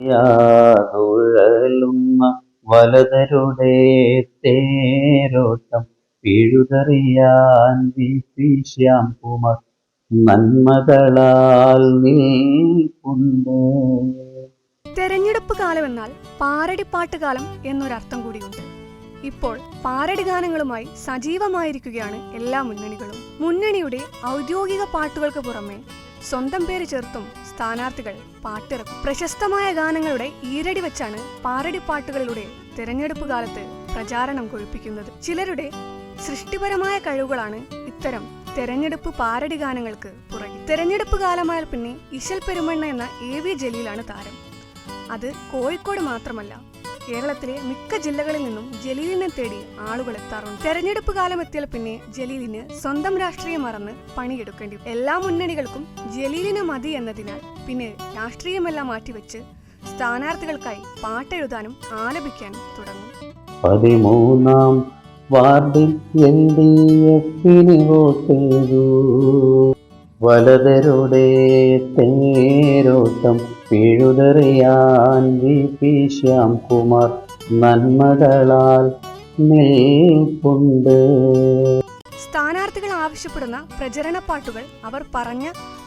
യാതുഴലുന്ന വലതരുടെ തേരോട്ടം പിഴുതറിയാൻ വിശ്യാം കുമാർ നന്മകളാൽ നീക്കുണ്ട് തെരഞ്ഞെടുപ്പ് കാലം എന്നാൽ പാരടിപ്പാട്ട് കാലം എന്നൊരർത്ഥം കൂടിയുണ്ട്. ഇപ്പോൾ പാരടി ഗാനങ്ങളുമായി സജീവമായിരിക്കുകയാണ് എല്ലാ മുന്നണികളും. മുന്നണിയുടെ ഔദ്യോഗിക പാട്ടുകൾക്ക് പുറമെ സ്വന്തം പേര് ചേർത്തും സ്ഥാനാർത്ഥികൾ പാട്ടിറക്കും. പ്രശസ്തമായ ഗാനങ്ങളുടെ ഈരടി വെച്ചാണ് പാറടിപ്പാട്ടുകളിലൂടെ തിരഞ്ഞെടുപ്പ് കാലത്ത് പ്രചാരണം കൊഴുപ്പിക്കുന്നത്. ചിലരുടെ സൃഷ്ടിപരമായ കഴിവുകളാണ് ഇത്തരം തെരഞ്ഞെടുപ്പ് പാരടി ഗാനങ്ങൾക്ക് പുറകിൽ. തെരഞ്ഞെടുപ്പ് കാലമായാൽ പിന്നെ ഇശൽ പെരുമണ്ണ എന്ന എ വി ജലീലാണ് താരം. അത് കോഴിക്കോട് മാത്രമല്ല കേരളത്തിലെ മിക്ക ജില്ലകളിൽ നിന്നും ജലീലിനെ തേടി ആളുകൾ എത്താറുണ്ട്. തെരഞ്ഞെടുപ്പ് കാലം എത്തിയാൽ പിന്നെ ജലീലിന് സ്വന്തം രാഷ്ട്രീയം മറന്ന് പണിയെടുക്കേണ്ടി. എല്ലാ മുന്നണികൾക്കും ജലീലിന് മതി എന്നതിനാൽ പിന്നെ രാഷ്ട്രീയമെല്ലാം മാറ്റിവെച്ച് സ്ഥാനാർത്ഥികൾക്കായി പാട്ടെഴുതാനും ആലപിക്കാനും തുടങ്ങും. പതിമൂന്നാം വാർഡിൽ എൽ ഡി എഫിന് വോട്ട് ചെയ്തു വലതരുടെ തെങ്ങേരോട്ടം പിഴുതെറിയാൻ വി പി ശ്യാം കുമാർ നന്മകളാൽ നിൽപ്പുണ്ട്. സ്ഥാനാർത്ഥികൾ ആവശ്യപ്പെടുന്ന പ്രചരണ പാട്ടുകൾ അവർ പറഞ്ഞ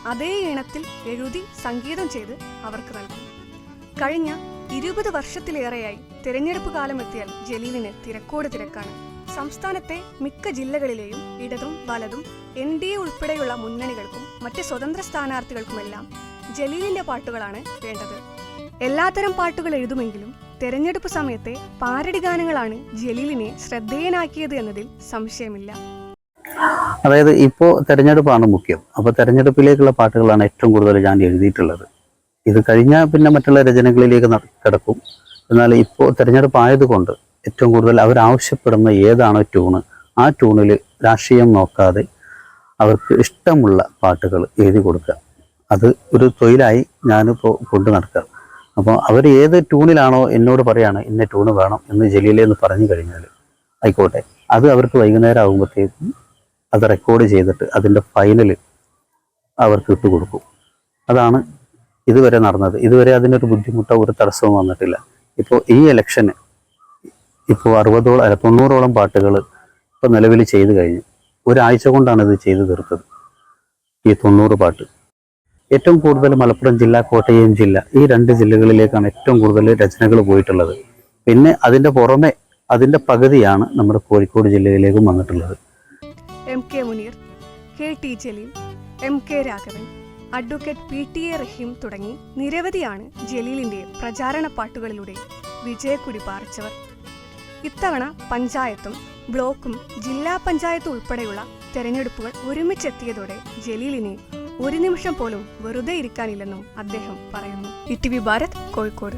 അതേ ഇണത്തിൽ എഴുതി സംഗീതം ചെയ്ത് അവർക്ക് നൽകും. കഴിഞ്ഞ ഇരുപത് വർഷത്തിലേറെയായി തിരഞ്ഞെടുപ്പ് കാലമെത്തിയാൽ ജലീലിന് തിരക്കോട് തിരക്കാണ്. സംസ്ഥാനത്തെ മിക്ക ജില്ലകളിലെയും ഇടതും വലതും എൻ ഡി എ ഉൾപ്പെടെയുള്ള മുന്നണികൾക്കും മറ്റ് സ്വതന്ത്ര സ്ഥാനാർത്ഥികൾക്കുമെല്ലാം ജലീലിന്റെ പാട്ടുകളാണ് വേണ്ടത്. എല്ലാത്തരം പാട്ടുകൾ എഴുതുമെങ്കിലും തെരഞ്ഞെടുപ്പ് സമയത്തെ പാരടി ഗാനങ്ങളാണ് ജലീലിനെ ശ്രദ്ധേയനാക്കിയത് എന്നതിൽ സംശയമില്ല. അതായത് ഇപ്പോൾ തെരഞ്ഞെടുപ്പാണ് മുഖ്യം. അപ്പോൾ തെരഞ്ഞെടുപ്പിലേക്കുള്ള പാട്ടുകളാണ് ഏറ്റവും കൂടുതൽ ഞാൻ എഴുതിയിട്ടുള്ളത്. ഇത് കഴിഞ്ഞാൽ പിന്നെ മറ്റുള്ള രചനകളിലേക്ക് കിടക്കും. എന്നാൽ ഇപ്പോൾ തെരഞ്ഞെടുപ്പ് ആയതുകൊണ്ട് ഏറ്റവും കൂടുതൽ അവരാവശ്യപ്പെടുന്ന ഏതാണോ ട്യൂണ് ആ ട്യൂണിൽ രാഷ്ട്രീയം നോക്കാതെ അവർക്ക് ഇഷ്ടമുള്ള പാട്ടുകൾ എഴുതി കൊടുക്കുക. അത് ഒരു തൊഴിലായി ഞാനിപ്പോൾ കൊണ്ടു നടക്കുക. അപ്പോൾ അവർ ഏത് ട്യൂണിലാണോ എന്നോട് പറയാണ് ഇന്ന ട്യൂണ് വേണം എന്ന് ജലീലെന്ന് പറഞ്ഞു കഴിഞ്ഞാൽ ആയിക്കോട്ടെ. അത് അവർക്ക് വൈകുന്നേരം ആകുമ്പോഴത്തേക്കും അത് റെക്കോർഡ് ചെയ്തിട്ട് അതിന്റെ ഫൈനൽ അവർക്ക് ഇട്ട് കൊടുക്കും. അതാണ് ഇതുവരെ നടന്നത്. ഇതുവരെ അതിനൊരു ബുദ്ധിമുട്ടോ ഒരു തടസ്സവും വന്നിട്ടില്ല. ഇപ്പോൾ ഈ ഇലക്ഷന് ഇപ്പോൾ അറുപതോളം അല്ല തൊണ്ണൂറോളം പാട്ടുകൾ ഇപ്പോൾ നിലവിൽ ചെയ്തു കഴിഞ്ഞു. ഒരാഴ്ച കൊണ്ടാണ് ഇത് ചെയ്തു തീർത്തത്. ഈ തൊണ്ണൂറ് പാട്ട്. ഏറ്റവും കൂടുതൽ മലപ്പുറം ജില്ല കോട്ടയം ജില്ല ഈ രണ്ട് ജില്ലകളിലേക്കാണ് ഏറ്റവും കൂടുതൽ രചനകൾ പോയിട്ടുള്ളത്. പിന്നെ അതിന്റെ പുറമെ അതിന്റെ പകുതിയാണ് നമ്മുടെ കോഴിക്കോട് ജില്ലയിലേക്കും വന്നിട്ടുള്ളത്. M K Muneer K T Jaleel M K Raghavan advocate P T A Rahim തുടങ്ങി നിരവധിയാണ് ജലീലിന്റെ പ്രചാരണ പാട്ടുകളിലൂടെ വിജയക്കുടി പാറിച്ചവർ. ഇത്തവണ പഞ്ചായത്തും ബ്ലോക്കും ജില്ലാ പഞ്ചായത്തും ഉൾപ്പെടെയുള്ള തെരഞ്ഞെടുപ്പുകൾ ഒരുമിച്ചെത്തിയതോടെ ജലീലിനെ ഒരു നിമിഷം പോലും വെറുതെ ഇരിക്കാനില്ലെന്നും അദ്ദേഹം പറയുന്നു. E T V Bharat Kozhikode.